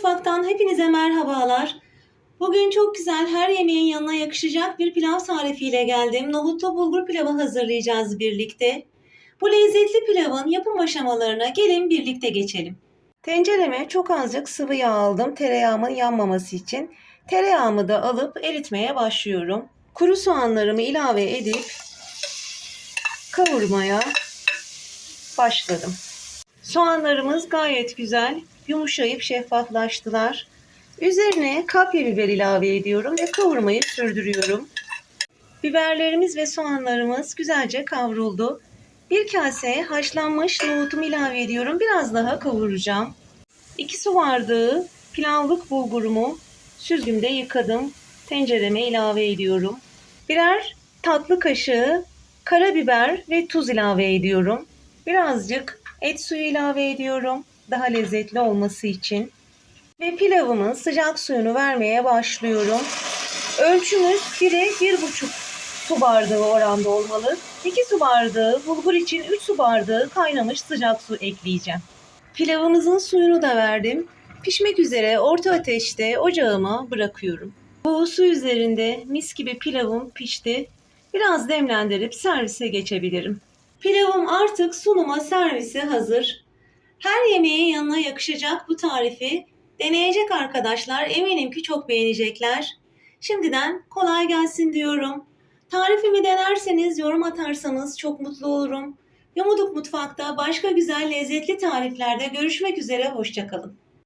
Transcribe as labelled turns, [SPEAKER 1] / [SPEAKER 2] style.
[SPEAKER 1] Mutfak'tan hepinize merhabalar. Bugün çok güzel her yemeğin yanına yakışacak bir pilav tarifiyle geldim. Nohutlu bulgur pilavı hazırlayacağız birlikte. Bu lezzetli pilavın yapım aşamalarına gelin birlikte geçelim. Tencereme çok azıcık sıvı yağ aldım tereyağımın yanmaması için. Tereyağımı da alıp eritmeye başlıyorum. Kuru soğanlarımı ilave edip kavurmaya başladım. Soğanlarımız gayet güzel, yumuşayıp şeffaflaştılar. Üzerine kapya biber ilave ediyorum ve kavurmayı sürdürüyorum. Biberlerimiz ve soğanlarımız güzelce kavruldu. Bir kaseye haşlanmış nohutumu ilave ediyorum. Biraz daha kavuracağım. 2 su bardağı pilavlık bulgurumu süzgümde yıkadım. Tencereme ilave ediyorum. Birer tatlı kaşığı karabiber ve tuz ilave ediyorum. Birazcık et suyu ilave ediyorum. Daha lezzetli olması için. Ve pilavımın sıcak suyunu vermeye başlıyorum. Ölçümüz 1'e 1,5 su bardağı oranda olmalı. 2 su bardağı bulgur için 3 su bardağı kaynamış sıcak su ekleyeceğim. Pilavımızın suyunu da verdim. Pişmek üzere orta ateşte ocağıma bırakıyorum. Bu su üzerinde mis gibi pilavım pişti. Biraz demlendirip servise geçebilirim. Pilavım artık sunuma servise hazır. Her yemeğin yanına yakışacak bu tarifi deneyecek arkadaşlar eminim ki çok beğenecekler. Şimdiden kolay gelsin diyorum. Tarifimi denerseniz yorum atarsanız çok mutlu olurum. Yumuduk Mutfak'ta başka güzel lezzetli tariflerde görüşmek üzere hoşçakalın.